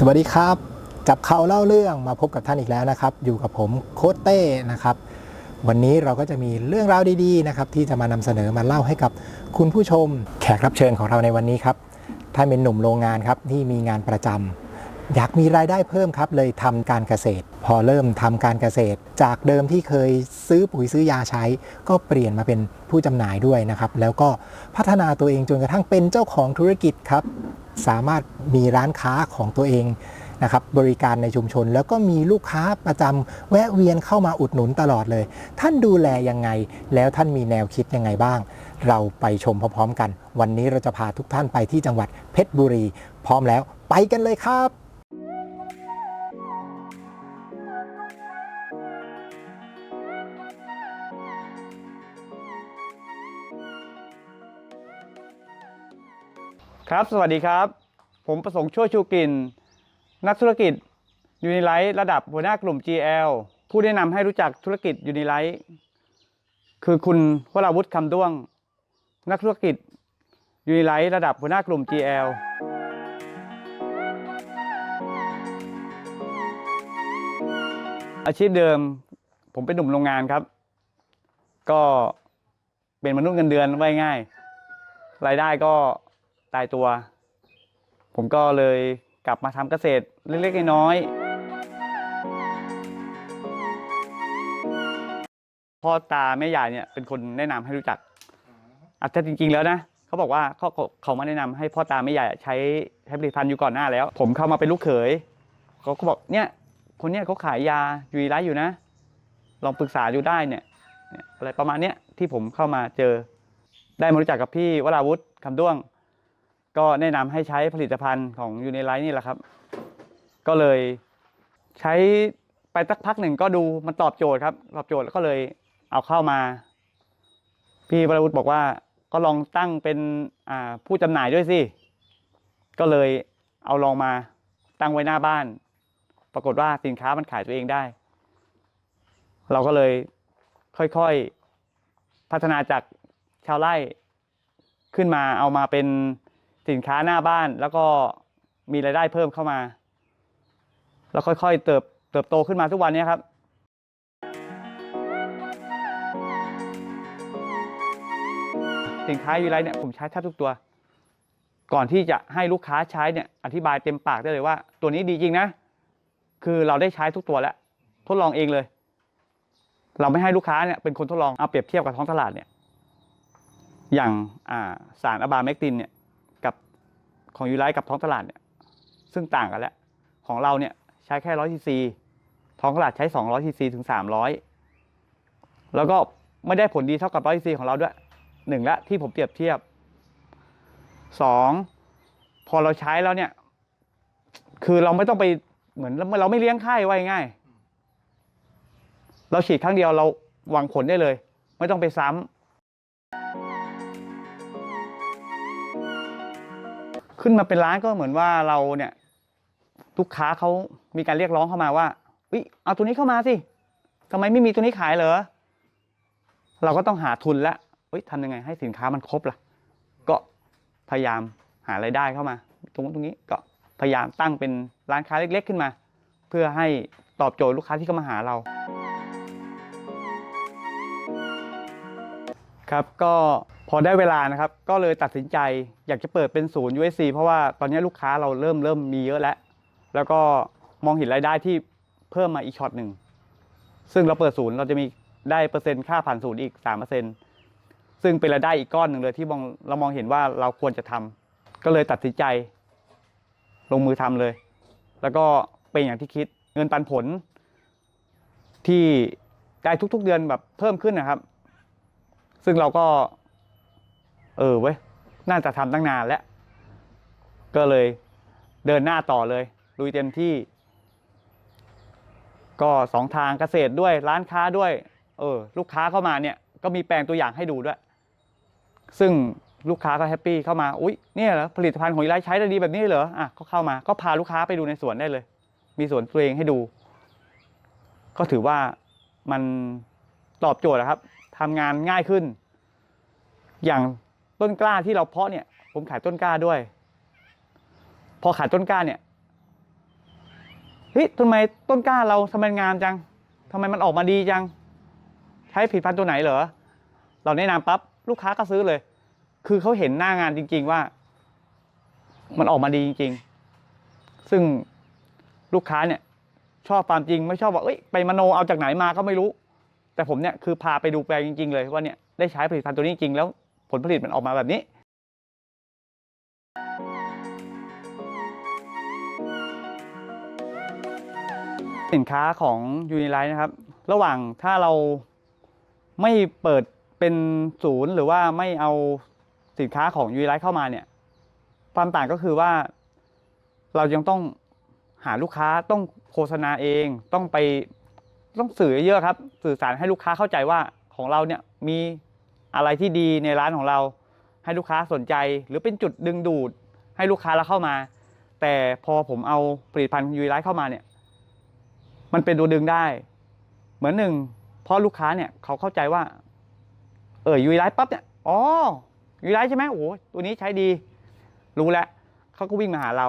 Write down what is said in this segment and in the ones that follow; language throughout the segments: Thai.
สวัสดีครับ จับเขาเล่าเรื่องมาพบกับท่านอีกแล้วนะครับ อยู่กับผมโค้ดเต้นะครับ วันนี้เราก็จะมีเรื่องราวดีๆนะครับที่จะมานำเสนอมาเล่าให้กับคุณผู้ชม แขกรับเชิญของเราในวันนี้ครับท่านเป็นหนุ่มโรงงานครับที่มีงานประจำ อยากมีรายได้เพิ่มครับเลยทำการเกษตร พอเริ่มทำการเกษตร จากเดิมที่เคยซื้อปุ๋ยซื้อยาใช้ ก็เปลี่ยนมาเป็นผู้จำหน่ายด้วยนะครับ แล้วก็พัฒนาตัวเองจนกระทั่งเป็นเจ้าของธุรกิจครับ สามารถมีร้านค้าของตัวเองนะครับบริการในชุมชนแล้วก็มีลูกค้าประจำแวะเวียนเข้ามาอุดหนุนตลอดเลย ท่านดูแลยังไง แล้วท่านมีแนวคิดยังไงบ้าง เราไปชมพร้อมๆกัน วันนี้เราจะพาทุกท่านไปที่จังหวัดเพชรบุรี พร้อมแล้วไปกันเลยครับ ครับ สวัสดีครับ ผมประสงค์ช่วยชูกิน นักธุรกิจยูนิไลท์ระดับหัวหน้ากลุ่ม GL ผู้แนะนำให้รู้จักธุรกิจยูนิไลท์คือคุณวราวุฒิคำด้วง นักธุรกิจยูนิไลท์ระดับหัวหน้ากลุ่ม GL อาชีพเดิม ผมเป็นหนุ่มโรงงานครับ ก็เป็นมนุษย์เงินเดือนไว้ง่าย รายได้ก็ ตายตัว ผมก็เลยกลับมาทำเกษตรเล็กๆน้อยๆพ่อตาแม่ยายเนี่ยเป็นคนแนะนำให้รู้จักอาจจะจริง ๆ แล้วนะเขาบอกว่าเขาเขามาแนะนำให้พ่อตาแม่ยายใช้ใช้ผลิตภัณฑ์อยู่ก่อนหน้าแล้ว ผมเข้ามาเป็นลูกเขยเขาก็บอกเนี่ยคนเนี้ยเขาขายยาอยู่ร้านอยู่นะ ลองปรึกษาดูได้เนี่ยเนี่ยอะไรประมาณเนี้ยที่ผมเข้ามาเจอ ได้มารู้จักกับพี่วราวุฒิคำด้วง ก็แนะนำให้ใช้ผลิตภัณฑ์ของยูเนไลท์นี่แหละครับ ก็เลยใช้ไปสักพักหนึ่งก็ดูมันตอบโจทย์ครับ ตอบโจทย์แล้วก็เลยเอาเข้ามา พี่วรวุฒิบอกว่าก็ลองตั้งเป็นผู้จำหน่ายด้วยสิ ก็เลยเอาลองมาตั้งไว้หน้าบ้าน ปรากฏว่าสินค้ามันขายตัวเองได้ เราก็เลยค่อยๆพัฒนาจากชาวไร่ขึ้นมาเอามาเป็น สินค้าหน้าบ้านแล้วก็มีรายได้เพิ่มเข้ามา แล้วค่อยๆ เติบเติบโตขึ้นมาทุกวันนี้ครับสินค้ายูไลท์เนี่ยผมใช้แทบทุกตัว ก่อนที่จะให้ลูกค้าใช้เนี่ยอธิบายเต็มปากได้เลยว่า ตัวนี้ดีจริงนะ คือเราได้ใช้ทุกตัวแล้ว ทดลองเองเลย เราไม่ให้ลูกค้าเนี่ยเป็นคนทดลองเอาเปรียบเทียบกับท้องตลาดเนี่ย อย่างอ่าสารอะบาเมกตินเนี่ย ของยูไลท์กับท้องตลาดเนี่ยซึ่งต่างกันแล้ว ของเราเนี่ยใช้แค่ร้อยซีซีท้องตลาดใช้สองร้อยซีซีถึงสามร้อยแล้วก็ไม่ได้ผลดีเท่ากับร้อยซีซีของเราด้วยหนึ่งละที่ผมเปรียบเทียบสองพอเราใช้แล้วเนี่ย คือเราไม่ต้องไปเหมือนเราไม่เลี้ยงไข้ไว้ง่าย เราฉีดครั้งเดียวเราหวังผลได้เลย ไม่ต้องไปซ้ำ ขึ้นมาเป็นร้านก็เหมือนว่าเราเนี่ยลูกค้าเขามีการเรียกร้องเข้ามาว่าวิเอาตัวนี้เข้ามาสิทำไมไม่มีตัวนี้ขายเหรอเราก็ต้องหาทุนแล้วเฮ้ยทำยังไงให้สินค้ามันครบล่ะ ก็พยายามหารายได้เข้ามา ตรงนู้ตรงนี้ก็พยายามตั้งเป็นร้านค้าเล็ก ๆ ขึ้นมา เพื่อให้ตอบโจทย์ลูกค้าที่เข้ามาหาเรา ครับก็ พอได้เวลานะครับก็เลยตัดสินใจอยากจะเปิดเป็นศูนย์ USC เพราะว่าตอนนี้ลูกค้าเราเริ่มเริ่มมีเยอะแล้ว แล้วก็มองเห็นรายได้ที่เพิ่มมาอีกช็อตหนึ่ง ซึ่งเราเปิดศูนย์เราจะมีได้เปอร์เซ็นต์ค่าผ่านศูนย์อีก3เปอร์เซ็นต์ซึ่งเป็นรายได้อีกก้อนหนึ่งเลยที่มองเรามองเห็นว่าเราควรจะทำก็เลยตัดสินใจ ลงมือทำเลย แล้วก็เป็นอย่างที่คิดเงินปันผล ที่ได้ทุกๆเดือนแบบเพิ่มขึ้นนะครับ ซึ่งเราก็ เออเว้ยน่าจะทำตั้งนานแล้ว ก็เลยเดินหน้าต่อเลยลุยเต็มที่ ก็สองทางเกษตรด้วยร้านค้าด้วย เออ ลูกค้าเข้ามาเนี่ย ก็มีแปลงตัวอย่างให้ดูด้วย ซึ่งลูกค้าก็แฮปปี้เข้ามา อุ๊ย เนี่ยเหรอผลิตภัณฑ์ของอีไลท์ใช้ได้ดีแบบนี้เหรอ อะ ก็เข้ามา ก็พาลูกค้าไปดูในสวนได้เลย มีสวนตัวเองให้ดู ก็ถือว่ามันตอบโจทย์นะครับทำงานง่ายขึ้น อย่าง ต้นกล้าที่เราเพาะเนี่ย ผมขายต้นกล้าด้วย พอขายต้นกล้าเนี่ยเฮ้ยทำไมต้นกล้าเราทำไมงามจังทำไมมันออกมาดีจัง ใช้ผลิตภัณฑ์ตัวไหนเหรอ เราแนะนำปั๊บลูกค้าก็ซื้อเลย คือเขาเห็นหน้างานจริง ๆว่า มันออกมาดีจริง ๆ ซึ่งลูกค้าเนี่ย ชอบความจริงไม่ชอบว่าเอ้ยไปมโนเอาจากไหนมาก็ไม่รู้ แต่ผมเนี่ยคือพาไปดูแปลงจริง ๆ เลยว่าเนี่ยได้ใช้ผลิตภัณฑ์ตัวนี้จริงๆแล้ว ผลผลิตมันออกมาแบบนี้สินค้าของยูนิไลท์นะครับ ระหว่างถ้าเราไม่เปิดเป็นศูนย์หรือว่าไม่เอาสินค้าของยูนิไลท์เข้ามาเนี่ย ความต่างก็คือว่า เรายังต้องหาลูกค้าต้องโฆษณาเองต้องไปต้องสื่อเยอะครับ สื่อสารให้ลูกค้าเข้าใจว่าของเราเนี่ยมี อะไรที่ดีในร้านของเรา ให้ลูกค้าสนใจหรือเป็นจุดดึงดูด ให้ลูกค้าเราเข้ามา แต่พอผมเอาผลิตภัณฑ์ยูไลท์เข้ามาเนี่ย มันเป็นตัวดึงได้ เหมือนหนึ่งเพราะลูกค้าเนี่ยเขาเข้าใจว่า เออยูไลท์ปั๊บเนี่ยอ๋อยูไลท์ใช่ไหมโอ้โหตัวนี้ใช้ดี รู้แล้วเขาก็วิ่งมาหาเรา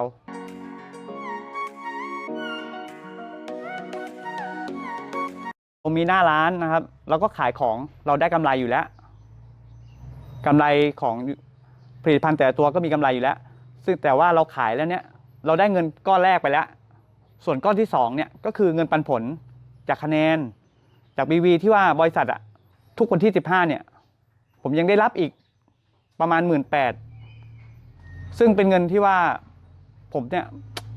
ผมมีหน้าร้านนะครับ เราก็ขายของเราได้กำไรอยู่แล้ว กำไรของผลิตภัณฑ์แต่ตัวก็มีกำไรอยู่แล้ว ซึ่งแต่ว่าเราขายแล้วเนี่ยเราได้เงินก้อนแรกไปแล้ว ส่วนก้อนที่สองเนี่ยก็คือเงินปันผลจากคะแนน จากบีวีที่ว่าบริษัทอะทุกวันที่สิบห้าเนี่ยผมยังได้รับอีกประมาณหมื่นแปดซึ่งเป็นเงินที่ว่าผมเนี่ย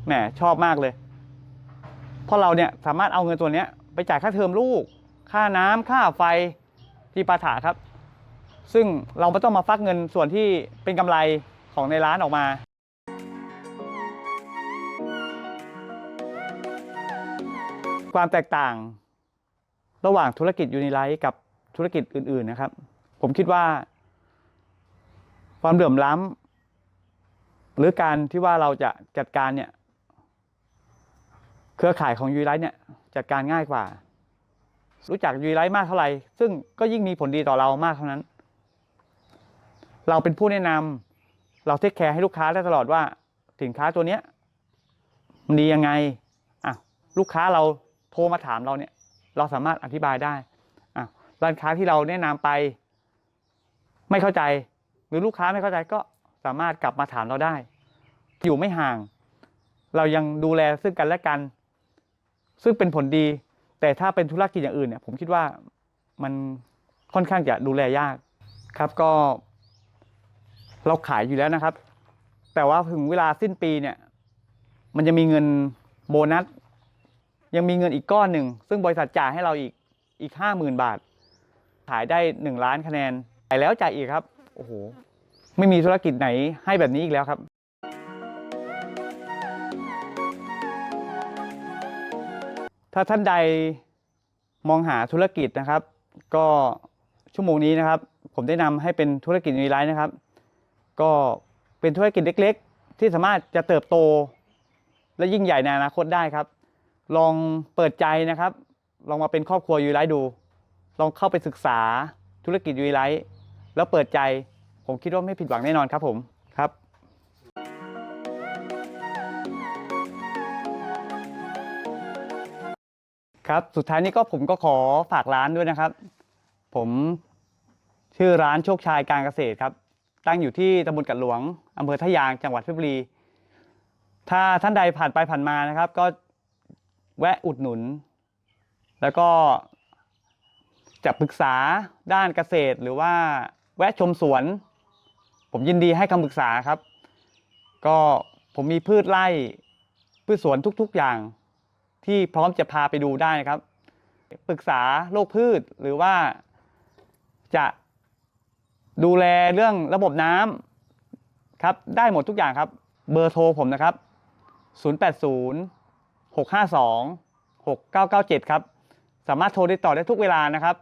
แหมชอบมากเลย เพราะเราเนี่ยสามารถเอาเงินตัวเนี้ยไปจ่ายค่าเทอมลูก ค่าน้ำค่าไฟที่ปาถาครับ ซึ่งเราไม่ต้องมาฟักเงินส่วนที่เป็นกำไรของในร้านออกมาความแตกต่างระหว่างธุรกิจยูนิไลท์กับธุรกิจอื่น ๆนะครับ ผมคิดว่า ความเหลื่อมล้ำหรือการที่ว่าเราจะจัดการเนี่ย เครือข่ายของยูนิไลท์เนี่ยจัดการง่ายกว่า รู้จักยูนิไลท์มากเท่าไหร่ ซึ่งก็ยิ่งมีผลดีต่อเรามากเท่านั้น เราเป็นผู้แนะนำเราเทคแคร์ให้ลูกค้าได้ตลอดว่าสินค้าตัวเนี้ยมันดียังไงอะลูกค้าเราโทรมาถามเราเนี่ย เราสามารถอธิบายได้อะร้านค้าที่เราแนะนำไป ไม่เข้าใจ หรือลูกค้าไม่เข้าใจก็สามารถกลับมาถามเราได้ อยู่ไม่ห่าง เรายังดูแลซึ่งกันและกัน ซึ่งเป็นผลดี แต่ถ้าเป็นธุรกิจอย่างอื่นเนี่ย ผมคิดว่ามันค่อนข้างจะดูแลยากครับก็ เราขายอยู่แล้วนะครับ แต่ว่าถึงเวลาสิ้นปีเนี่ย มันจะมีเงินโบนัส ยังมีเงินอีกก้อนหนึ่ง ซึ่งบริษัทจ่ายให้เราอีกอีกห้าหมื่นบาท ขายได้หนึ่งล้านคะแนนจ่ายแล้วจ่ายอีกครับ โอ้โห ไม่มีธุรกิจไหนให้แบบนี้อีกแล้วครับถ้าท่านใดมองหาธุรกิจนะครับ ก็ชั่วโมงนี้นะครับ ผมได้นำให้เป็นธุรกิจในไลน์นะครับ ก็เป็นธุรกิจเล็ก ๆ ที่สามารถจะเติบโต และยิ่งใหญ่ในอนาคตได้ครับ ลองเปิดใจนะครับ ลองมาเป็นครอบครัวยูไลท์ดู ลองเข้าไปศึกษาธุรกิจยูไลท์แล้วเปิดใจผมคิดว่าไม่ผิดหวังแน่นอนครับผมครับครับ สุดท้ายนี้ก็ผมก็ขอฝากร้านด้วยนะครับ ผมชื่อร้านโชคชัยการเกษตรครับ ตั้งอยู่ที่ตำบลกัดหลวงอำเภอทะยางจังหวัดเพชรบุรี ถ้าท่านใดผ่านไปผ่านมานะครับ ก็แวะอุดหนุน แล้วก็จะปรึกษาด้านเกษตรหรือว่าแวะชมสวน ผมยินดีให้คำปรึกษาครับ ก็ผมมีพืชไร่พืชสวนทุกๆอย่าง ที่พร้อมจะพาไปดูได้นะครับ ปรึกษาโรคพืชหรือว่าจะ ดูแลเรื่องระบบน้ำครับได้หมดทุกอย่างครับ เบอร์โทรผมนะครับ 080 652 6997 ครับ สามารถโทรติดต่อได้ทุกเวลานะครับ